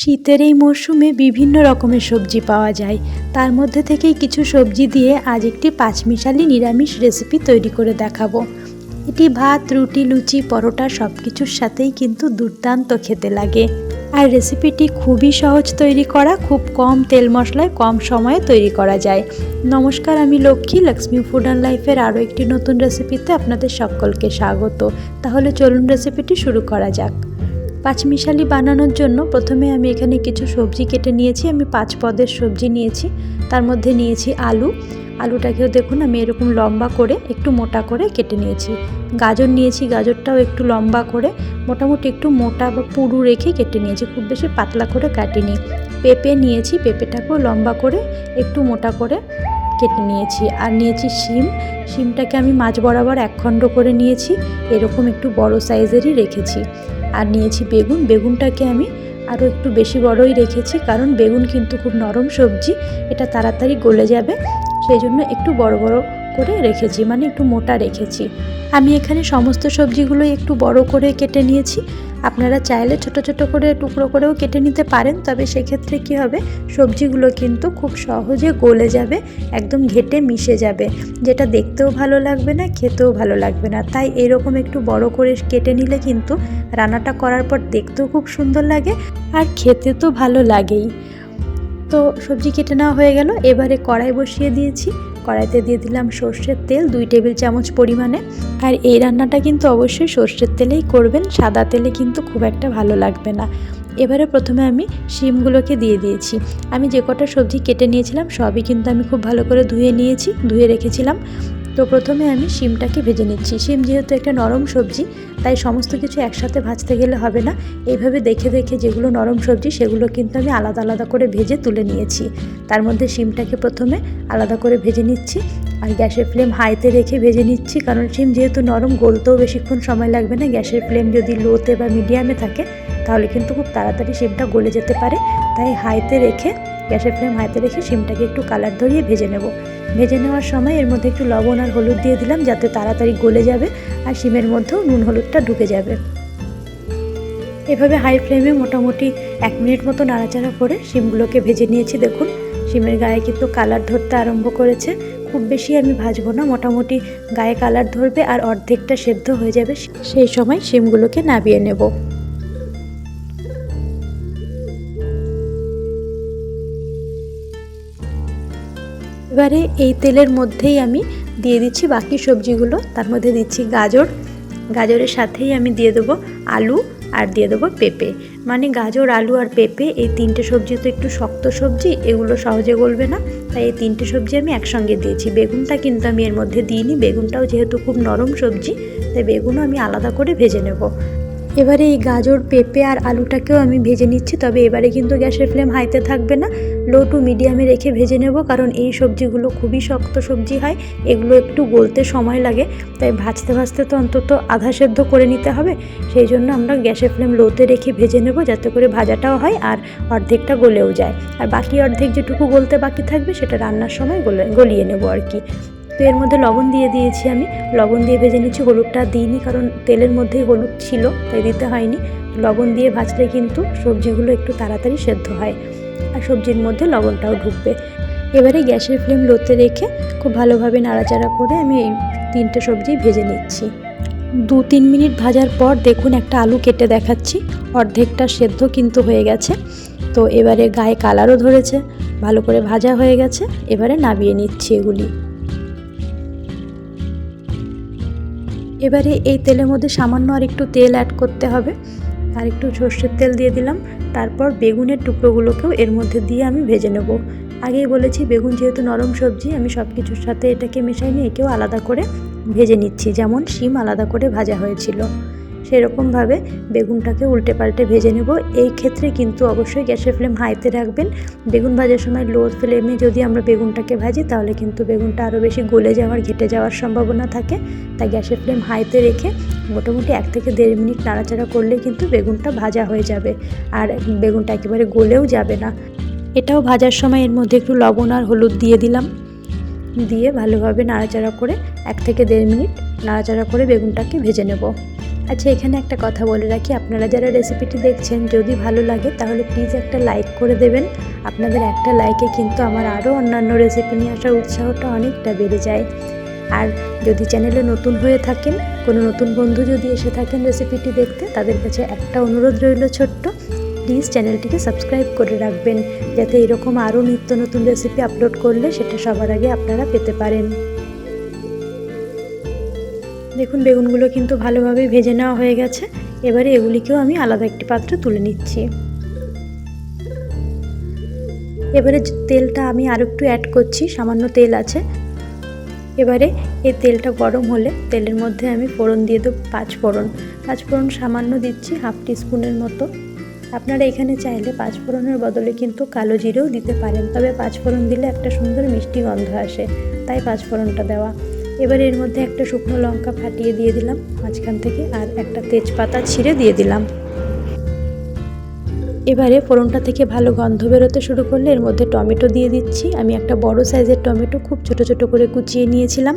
শীতের এই মরশুমে বিভিন্ন রকমের সবজি পাওয়া যায়। তার মধ্যে থেকেই কিছু সবজি দিয়ে আজ একটি পাঁচমিশালি নিরামিষ রেসিপি তৈরি করে দেখাবো। এটি ভাত, রুটি, লুচি, পরোটা সব কিছুর সাথেই কিন্তু দুর্দান্ত খেতে লাগে। আর রেসিপিটি খুবই সহজ তৈরি করা, খুব কম তেল মশলায়, কম সময়ে তৈরি করা যায়। নমস্কার, আমি লক্ষ্মী লক্ষ্মী ফুড অ্যান্ড লাইফের আরও একটি নতুন রেসিপিতে আপনাদের সকলকে স্বাগত। তাহলে চলুন রেসিপিটি শুরু করা যাক। পাঁচমিশালি বানানোর জন্য প্রথমে আমি এখানে কিছু সবজি কেটে নিয়েছি। আমি পাঁচ পদের সবজি নিয়েছি। তার মধ্যে নিয়েছি আলু। আলুটাকেও দেখুন, আমি এরকম লম্বা করে, একটু মোটা করে কেটে নিয়েছি। গাজর নিয়েছি, গাজরটাও একটু লম্বা করে, মোটামুটি একটু মোটা বা পুরু রেখে কেটে নিয়েছি। খুব বেশি পাতলা করে কাটিনি। পেঁপে নিয়েছি, পেঁপেটাকেও লম্বা করে, একটু মোটা করে কেটে নিয়েছি। আর নিয়েছি শিম। শিমটাকে আমি মাছ বরাবর এক খণ্ড করে নিয়েছি। এরকম একটু বড় সাইজেরই রেখেছি। আর নিয়েছি বেগুন। বেগুনটাকে আমি আরও একটু বেশি বড়ই রেখেছি, কারণ বেগুন কিন্তু খুব নরম সবজি, এটা তাড়াতাড়ি গলে যাবে। সেই জন্য একটু বড় বড় করে রেখেছি মানে একটু মোটা রেখেছি। আমি এখানে সমস্ত সবজিগুলোই একটু বড় করে কেটে নিয়েছি। আপনারা চাইলে ছোট ছোট করে টুকরো করেও কেটে নিতে পারেন, তবে সেক্ষেত্রে কি হবে? সবজিগুলো কিন্তু খুব সহজে গলে যাবে, একদম ঘেটে মিশে যাবে, যেটা দেখতেও ভালো লাগবে না, খেতেও ভালো লাগবে না। তাই এরকম একটু বড় করে কেটে নিলে কিন্তু রান্নাটা করার পর দেখতেও খুব সুন্দর লাগে আর খেতে তো ভালো লাগেই। তো সবজি কেটে নেওয়া হয়ে গেল, এবারে কড়াই বসিয়ে দিয়েছি। কড়াইতে দিয়ে দিলাম সর্ষের তেল দুই টেবিল চামচ পরিমাণে। আর এই রান্নাটা কিন্তু অবশ্যই সর্ষের তেলেই করবেন, সাদা তেলে কিন্তু খুব একটা ভালো লাগবে না। এবারে প্রথমে আমি শিমগুলোকে দিয়ে দিয়েছি। আমি যে কটা সবজি কেটে নিয়েছিলাম সবই কিন্তু আমি খুব ভালো করে ধুয়ে নিয়েছি, ধুয়ে রেখেছিলাম। তো প্রথমে আমি শিমটাকে ভেজে নিচ্ছি। শিম যেহেতু একটা নরম সবজি, তাই সমস্ত কিছু একসাথে ভাজতে গেলে হবে না। এইভাবে দেখে দেখে যেগুলো নরম সবজি, সেগুলো কিন্তু আমি আলাদা আলাদা করে ভেজে তুলে নিয়েছি। তার মধ্যে শিমটাকে প্রথমে আলাদা করে ভেজে নিচ্ছি আর গ্যাসের ফ্লেম হাইতে রেখে ভেজে নিচ্ছি। কারণ শিম যেহেতু নরম, গলতেও বেশিক্ষণ সময় লাগবে না। গ্যাসের ফ্লেম যদি লোতে বা মিডিয়ামে থাকে তাহলে কিন্তু খুব তাড়াতাড়ি শিমটা গলে যেতে পারে। তাই হাইতে রেখে, গ্যাসের ফ্লেম হাইতে রেখে শিমটাকে একটু কালার ধরিয়ে ভেজে নেব। ভেজে নেওয়ার সময় এর মধ্যে একটু লবণ আর হলুদ দিয়ে দিলাম যাতে তাড়াতাড়ি গলে যাবে আর শিমের মধ্যেও নুন হলুদটা ঢুকে যাবে। এভাবে হাই ফ্লেমে মোটামুটি এক মিনিট মতো নাড়াচাড়া করে শিমগুলোকে ভেজে নিয়েছি দেখুন। শিমের গায়ে কিন্তু কালার ধরতে আরম্ভ করেছে। খুব বেশি আমি ভাজবো না, মোটামুটি গায়ে কালার ধরবে আর অর্ধেকটা সেদ্ধ হয়ে যাবে। সেই সময় শিমগুলোকে নাবিয়ে নেব। এবারে এই তেলের মধ্যেই আমি দিয়ে দিচ্ছি বাকি সবজিগুলো। তার মধ্যে দিচ্ছি গাজর। গাজরের সাথেই আমি দিয়ে দেবো আলু আর দিয়ে দেবো পেঁপে। মানে গাজর, আলু আর পেঁপে, এই তিনটে সবজি তো একটু শক্ত সবজি, এগুলো সহজে গলবে না। তাই এই তিনটে সবজি আমি একসঙ্গে দিয়েছি। বেগুনটা কিন্তু আমি এর মধ্যে দিইনি। বেগুনটাও যেহেতু খুব নরম সবজি, তাই বেগুনও আমি আলাদা করে ভেজে নেব। এবারে এই গাজর, পেঁপে আর আলুটাকেও আমি ভেজে নিচ্ছি, তবে এবারে কিন্তু গ্যাসের ফ্লেম হাইতে থাকবে না। লো টু মিডিয়ামে রেখে ভেজে নেব, কারণ এই সবজিগুলো খুবই শক্ত সবজি হয়, এগুলো একটু গলতে সময় লাগে, তাই ভাজতে ভাজতে তো অন্তত আধা সেদ্ধ করে নিতে হবে। সেই জন্য আমরা গ্যাসের ফ্লেম লোতে রেখে ভেজে নেব, যাতে করে ভাজাটাও হয় আর অর্ধেকটা গলেও যায়। আর বাকি অর্ধেক যেটুকু গলতে বাকি থাকবে, সেটা রান্নার সময় গলে, গলিয়ে নেব আর কি। তো এর মধ্যে লবণ দিয়ে দিয়েছি আমি। লবণ দিয়ে ভেজে নিচ্ছি, হলুদটা দিইনি কারণ তেলের মধ্যেই হলুদ ছিল, তাই দিতে হয়নি। লবণ দিয়ে ভাজলে কিন্তু সবজিগুলো একটু তাড়াতাড়ি সেদ্ধ হয় আর সবজির মধ্যে লবণটাও ঢুকবে। এবারে গ্যাসের ফ্লেম লোতে রেখে খুব ভালোভাবে নাড়াচাড়া করে আমি এই তিনটে সবজি ভেজে নিচ্ছি। দু তিন মিনিট ভাজার পর দেখুন একটা আলু কেটে দেখাচ্ছি, অর্ধেকটা সেদ্ধ কিন্তু হয়ে গেছে। তো এবারে গায়ে কালারও ধরেছে, ভালো করে ভাজা হয়ে গেছে, এবারে নাবিয়ে নিচ্ছি এগুলি। এবারে এই তেলের মধ্যে সামান্য আর একটু তেল অ্যাড করতে হবে। আর একটু সর্ষের তেল দিয়ে দিলাম। তারপর বেগুনের টুকরোগুলোকেও এর মধ্যে দিয়ে আমি ভেজে নেব। আগেই বলেছি, বেগুন যেহেতু নরম সবজি, আমি সব কিছুর সাথে এটাকে মেশাই নিয়ে একেও আলাদা করে ভেজে নিচ্ছি। যেমন শিম আলাদা করে ভাজা হয়েছিল। সেরকমভাবে বেগুনটাকে উল্টে পাল্টে ভেজে নেব। এই ক্ষেত্রে কিন্তু অবশ্যই গ্যাসের ফ্লেম হাইতে রাখবেন। বেগুন ভাজার সময় লো ফ্লেমে যদি আমরা বেগুনটাকে ভাজি, তাহলে কিন্তু বেগুনটা আরও বেশি গলে যাওয়ার, ঘেটে যাওয়ার সম্ভাবনা থাকে। তাই গ্যাসের ফ্লেম হাইতে রেখে মোটামুটি এক থেকে দেড় মিনিট নাড়াচাড়া করলে কিন্তু বেগুনটা ভাজা হয়ে যাবে আর বেগুনটা একেবারে গলেও যাবে না। এটাও ভাজার সময় এর মধ্যে একটু লবণ আর হলুদ দিয়ে দিলাম। দিয়ে ভালোভাবে নাড়াচাড়া করে এক থেকে দেড় মিনিট নাড়াচাড়া করে বেগুনটাকে ভেজে নেব। আচ্ছা এখানে একটা কথা বলে রাখি। আপনারা যারা রেসিপিটি দেখছেন, যদি ভালো লাগে, তাহলে প্লিজ একটা লাইক করে দেবেন। আপনাদের একটা লাইকে কিন্তু আমার আরও অন্যান্য রেসিপি নিয়ে আসার উৎসাহটা অনেকটা বেড়ে যায়। আর যদি চ্যানেলে নতুন হয়ে থাকেন, কোনো নতুন বন্ধু যদি এসে থাকেন রেসিপিটি দেখতে, তাদের কাছে একটা অনুরোধ রইল ছোট্ট। প্লিজ চ্যানেলটিকে সাবস্ক্রাইব করে রাখবেন, যাতে এরকম আরও নিত্য নতুন রেসিপি আপলোড করলে সেটা সবার আগে আপনারা পেতে পারেন। দেখুন, বেগুনগুলো কিন্তু ভালোভাবে ভেজে নেওয়া হয়ে গেছে। এবারে এগুলিকেও আমি আলাদা একটি পাত্রে তুলে নিচ্ছি। এবারে তেলটা আমি আরও একটু অ্যাড করছি, সামান্য তেল আছে। এবারে এই তেলটা গরম হলে তেলের মধ্যে আমি ফোড়ন দিয়ে দেবো পাঁচ ফোড়ন সামান্য দিচ্ছি হাফ টিস্পুনের মতো। আপনারা এখানে চাইলে পাঁচ ফোড়নের বদলে কিন্তু কালো জিরেও দিতে পারেন। তবে পাঁচ ফোড়ন দিলে একটা সুন্দর মিষ্টি গন্ধ আসে। তাই পাঁচ ফোড়নটা দেওয়া। এবার এর মধ্যে একটা শুকনো লঙ্কা ফাটিয়ে দিয়ে দিলাম মাঝখান থেকে আর একটা তেজপাতা ছিঁড়ে দিয়ে দিলাম। এবারে ফোড়নটা থেকে ভালো গন্ধ বেরোতে শুরু করলে এর মধ্যে টমেটো দিয়ে দিচ্ছি। আমি একটা বড় সাইজের টমেটো খুব ছোট ছোট করে কুচিয়ে নিয়েছিলাম।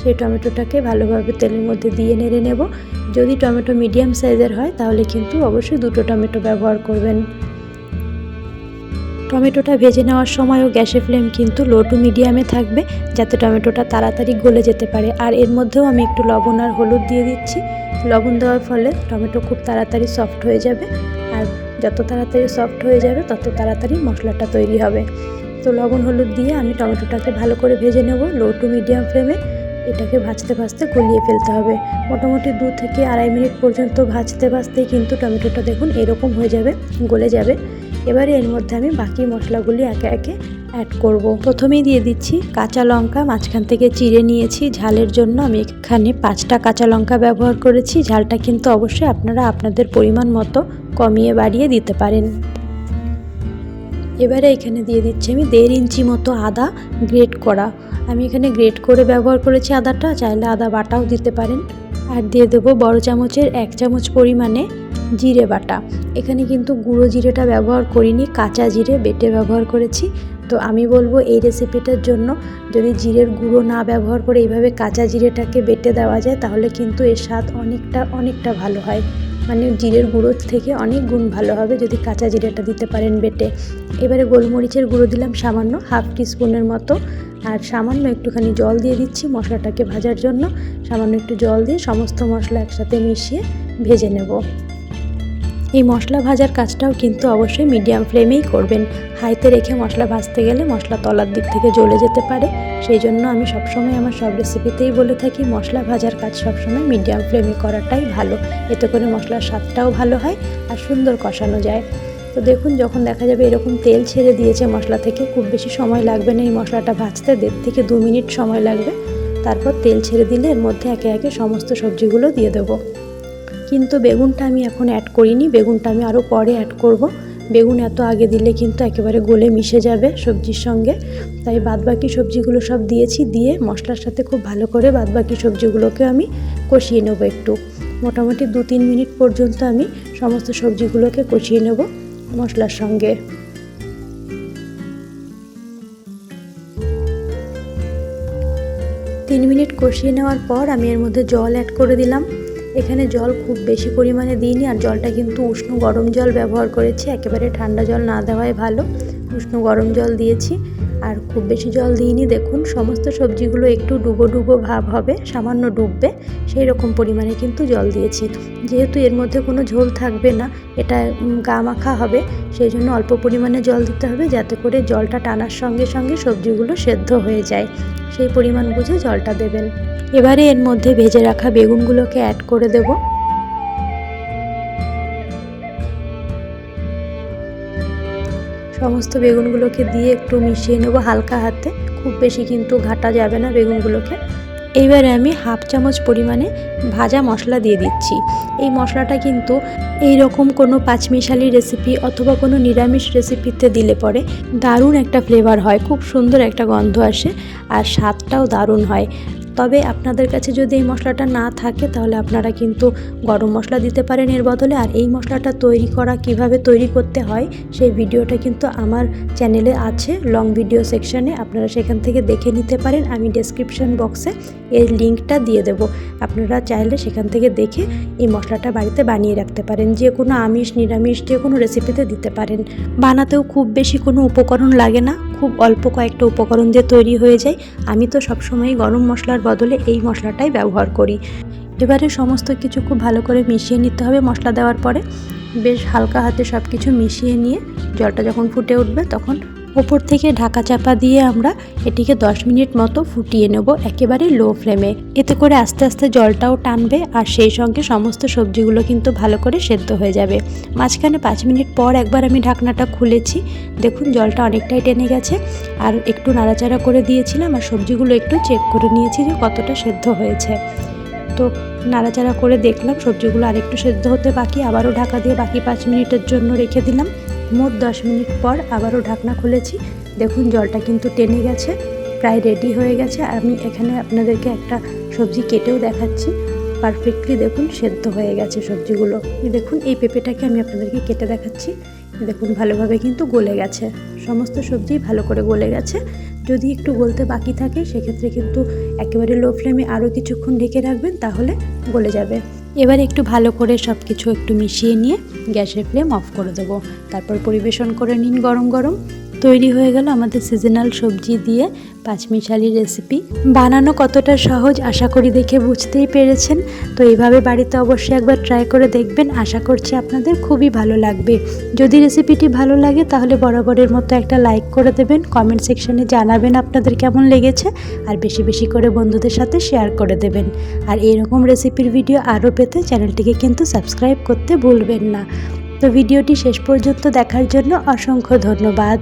সেই টমেটোটাকে ভালোভাবে তেলের মধ্যে দিয়ে নেড়ে নেব। যদি টমেটো মিডিয়াম সাইজের হয় তাহলে কিন্তু অবশ্যই দুটো টমেটো ব্যবহার করবেন। টমেটোটা ভেজে নেওয়ার সময়ও গ্যাসের ফ্লেম কিন্তু লো টু মিডিয়ামে থাকবে, যাতে টমেটোটা তাড়াতাড়ি গলে যেতে পারে। আর এর মধ্যেও আমি একটু লবণ আর হলুদ দিয়ে দিচ্ছি। লবণ দেওয়ার ফলে টমেটো খুব তাড়াতাড়ি সফট হয়ে যাবে। আর যত তাড়াতাড়ি সফট হয়ে যাবে, তত তাড়াতাড়ি মশলাটা তৈরি হবে। তো লবণ হলুদ দিয়ে আমি টমেটোটাকে ভালো করে ভেজে নেব লো টু মিডিয়াম ফ্লেমে। এটাকে ভাজতে ভাজতে গলিয়ে ফেলতে হবে। মোটামুটি দু থেকে আড়াই মিনিট পর্যন্ত ভাজতে ভাজতেই কিন্তু টমেটোটা দেখুন এরকম হয়ে যাবে, গলে যাবে। এবারে এর মধ্যে আমি বাকি মশলাগুলি একে একে অ্যাড করব। প্রথমেই দিয়ে দিচ্ছি কাঁচা লঙ্কা, মাঝখান থেকে চিড়ে নিয়েছি। ঝালের জন্য আমি এখানে পাঁচটা কাঁচা লঙ্কা ব্যবহার করেছি। ঝালটা কিন্তু অবশ্যই আপনারা আপনাদের পরিমাণ মতো কমিয়ে বাড়িয়ে দিতে পারেন। এবারে এখানে দিয়ে দিচ্ছি আমি দেড় ইঞ্চি মতো আদা গ্রেট করা। আমি এখানে গ্রেট করে ব্যবহার করেছি আদাটা, চাইলে আদা বাটাও দিতে পারেন। আর দিয়ে দেবো বড় চামচের এক চামচ পরিমাণে জিরে বাটা। এখানে কিন্তু গুঁড়ো জিরেটা ব্যবহার করিনি, কাঁচা জিরে বেটে ব্যবহার করেছি। তো আমি বলব এই রেসিপিটার জন্য যদি জিরের গুঁড়ো না ব্যবহার করে এইভাবে কাঁচা জিরেটাকে বেটে দেওয়া যায়, তাহলে কিন্তু এর স্বাদ অনেকটা অনেকটা ভালো হয়। মানে জিরের গুঁড়োর থেকে অনেক গুণ ভালো হবে যদি কাঁচা জিরেটা দিতে পারেন বেটে। এবারে গোলমরিচের গুঁড়ো দিলাম সামান্য হাফ টিস্পুনের মতো। আর সামান্য একটুখানি জল দিয়ে দিচ্ছি মশলাটাকে ভাজার জন্য। সামান্য একটু জল দিয়ে সমস্ত মশলা একসাথে মিশিয়ে ভেজে নেব। এই মশলা ভাজার কাজটাও কিন্তু অবশ্যই মিডিয়াম ফ্লেমেই করবেন। হাইতে রেখে মশলা ভাজতে গেলে মশলা তলার দিক থেকে জ্বলে যেতে পারে। সেই জন্য আমি সবসময় আমার সব রেসিপিতেই বলে থাকি, মশলা ভাজার কাজ সবসময় মিডিয়াম ফ্লেমে করাটাই ভালো। এতে করে মশলার স্বাদটাও ভালো হয় আর সুন্দর কষানো যায়। তো দেখুন, যখন দেখা যাবে এরকম তেল ছেড়ে দিয়েছে মশলা থেকে, খুব বেশি সময় লাগবে না এই মশলাটা ভাজতে, দেড় থেকে দু মিনিট সময় লাগবে। তারপর তেল ছেড়ে দিলে এর মধ্যে একে একে সমস্ত সবজিগুলো দিয়ে দেবো। কিন্তু বেগুনটা আমি এখন অ্যাড করিনি। বেগুনটা আমি আরও পরে অ্যাড করব। বেগুন এত আগে দিলে কিন্তু একেবারে গলে মিশে যাবে সবজির সঙ্গে। তাই বাদবাকি সবজিগুলো সব দিয়েছি। দিয়ে মশলার সাথে খুব ভালো করে বাদবাকি সবজিগুলোকে আমি কষিয়ে নেব একটু। মোটামুটি দু তিন মিনিট পর্যন্ত আমি সমস্ত সবজিগুলোকে কষিয়ে নেব মশলার সঙ্গে। তিন মিনিট কষিয়ে নেওয়ার পর আমি এর মধ্যে জল অ্যাড করে দিলাম। এখানে জল খুব বেশি পরিমাণে দিইনি আর জলটা কিন্তু উষ্ণ গরম জল ব্যবহার করেছি। একেবারে ঠান্ডা জল না দেওয়াই ভালো। উষ্ণ গরম জল দিয়েছি। আর খুব বেশি জল দিইনি। দেখুন, সমস্ত সবজিগুলো একটু ডুবো ডুবো ভাব হবে, সামান্য ডুববে, সেই রকম পরিমাণে কিন্তু জল দিয়েছি। যেহেতু এর মধ্যে কোনো ঝোল থাকবে না, এটা গা মাখা হবে, সেই জন্য অল্প পরিমাণে জল দিতে হবে, যাতে করে জলটা টানার সঙ্গে সঙ্গে সবজিগুলো সেদ্ধ হয়ে যায়। সেই পরিমাণ বুঝে জলটা দেবেন। এবারে এর মধ্যে ভেজে রাখা বেগুনগুলোকে অ্যাড করে দেব। সমস্ত বেগুনগুলোকে দিয়ে একটু মিশিয়ে নেব হালকা হাতে। খুব বেশি কিন্তু ঘাটা যাবে না বেগুনগুলোকে। এইবারে আমি হাফ চামচ পরিমাণে ভাজা মশলা দিয়ে দিচ্ছি। এই মশলাটা কিন্তু এই রকম কোনো পাঁচমিশালি রেসিপি অথবা কোনো নিরামিষ রেসিপিতে দিলে পরে দারুণ একটা ফ্লেভার হয়। খুব সুন্দর একটা গন্ধ আসে। আর স্বাদটাও দারুণ হয়। তবে আপনাদের কাছে যদি এই মশলাটা না থাকে, তাহলে আপনারা কিন্তু গরম মশলা দিতে পারেন এর বদলে। আর এই মশলাটা তৈরি করা, কীভাবে তৈরি করতে হয়, সেই ভিডিওটা কিন্তু আমার চ্যানেলে আছে। লং ভিডিও সেকশানে আপনারা সেখান থেকে দেখে নিতে পারেন। আমি ডেসক্রিপশন বক্সে এর লিঙ্কটা দিয়ে দেব। আপনারা চাইলে সেখান থেকে দেখে এই মশলাটা বাড়িতে বানিয়ে রাখতে পারেন। যে কোনো আমিষ, নিরামিষ, যে কোনো রেসিপিতে দিতে পারেন। বানাতেও খুব বেশি কোনো উপকরণ লাগে না। খুব অল্প কয়েকটা উপকরণ দিয়ে তৈরি হয়ে যায়। আমি তো সবসময় গরম মশলার বদলে এই মশলাটাই ব্যবহার করি। এবারে সমস্ত কিছু খুব ভালো করে মিশিয়ে নিতে হবে মশলা দেওয়ার পরে। বেশ হালকা হাতে সব কিছু মিশিয়ে নিয়ে জলটা যখন ফুটে উঠবে তখন ওপর থেকে ঢাকা চাপা দিয়ে আমরা এটিকে 10 মিনিট মতো ফুটিয়ে নেব একেবারে লো ফ্লেমে। এতে করে আস্তে আস্তে জলটাও টানবে আর সেই সঙ্গে সমস্ত সবজিগুলো কিন্তু ভালো করে সেদ্ধ হয়ে যাবে। মাঝখানে পাঁচ মিনিট পর একবার আমি ঢাকনাটা খুলেছি। দেখুন, জলটা অনেকটাই টেনে গেছে। আর একটু নাড়াচাড়া করে দিয়েছিলাম আর সবজিগুলো একটু চেক করে নিয়েছি যে কতটা সেদ্ধ হয়েছে। তো নাড়াচাড়া করে দেখলাম সবজিগুলো আরেকটু সেদ্ধ হতে বাকি, আবারও ঢাকা দিয়ে বাকি পাঁচ মিনিটের জন্য রেখে দিলাম। মোট দশ মিনিট পর আবারও ঢাকনা খুলেছি। দেখুন, জলটা কিন্তু টেনে গেছে, প্রায় রেডি হয়ে গেছে। আমি এখানে আপনাদেরকে একটা সবজি কেটেও দেখাচ্ছি। পারফেক্টলি দেখুন, সেদ্ধ হয়ে গেছে সবজিগুলো। দেখুন, এই পেঁপেটাকে আমি আপনাদেরকে কেটে দেখাচ্ছি। দেখুন, ভালোভাবে কিন্তু গলে গেছে। সমস্ত সবজি ভালো করে গলে গেছে। যদি একটু গলতে বাকি থাকে, সেক্ষেত্রে কিন্তু একেবারে লো ফ্লেমে আরও কিছুক্ষণ ঢেকে রাখবেন, তাহলে গলে যাবে। এবার একটু ভালো করে সব কিছু একটু মিশিয়ে নিয়ে গ্যাসের ফ্লেম অফ করে দেবো। তারপর পরিবেশন করে নিন গরম গরম। তৈরি হয়ে গেল আমাদের সিজনাল সবজি দিয়ে পাঁচমিশালি রেসিপি বানানো কতটা সহজ আশা করি দেখে বুঝতেই পেরেছেন। তো এইভাবে বাড়িতে অবশ্যই একবার ট্রাই করে দেখবেন। আশা করছি আপনাদের খুবই ভালো লাগবে। যদি রেসিপিটি ভালো লাগে তাহলে বরাবরের মতো একটা লাইক করে দেবেন। কমেন্ট সেকশনে জানাবেন আপনাদের কেমন লেগেছে। আর বেশি বেশি করে বন্ধুদের সাথে শেয়ার করে দেবেন। আর এরকম রেসিপির ভিডিও আরও পেতে চ্যানেলটিকে কিন্তু সাবস্ক্রাইব করতে ভুলবেন না। তো ভিডিওটি শেষ পর্যন্ত দেখার জন্য অসংখ্য ধন্যবাদ।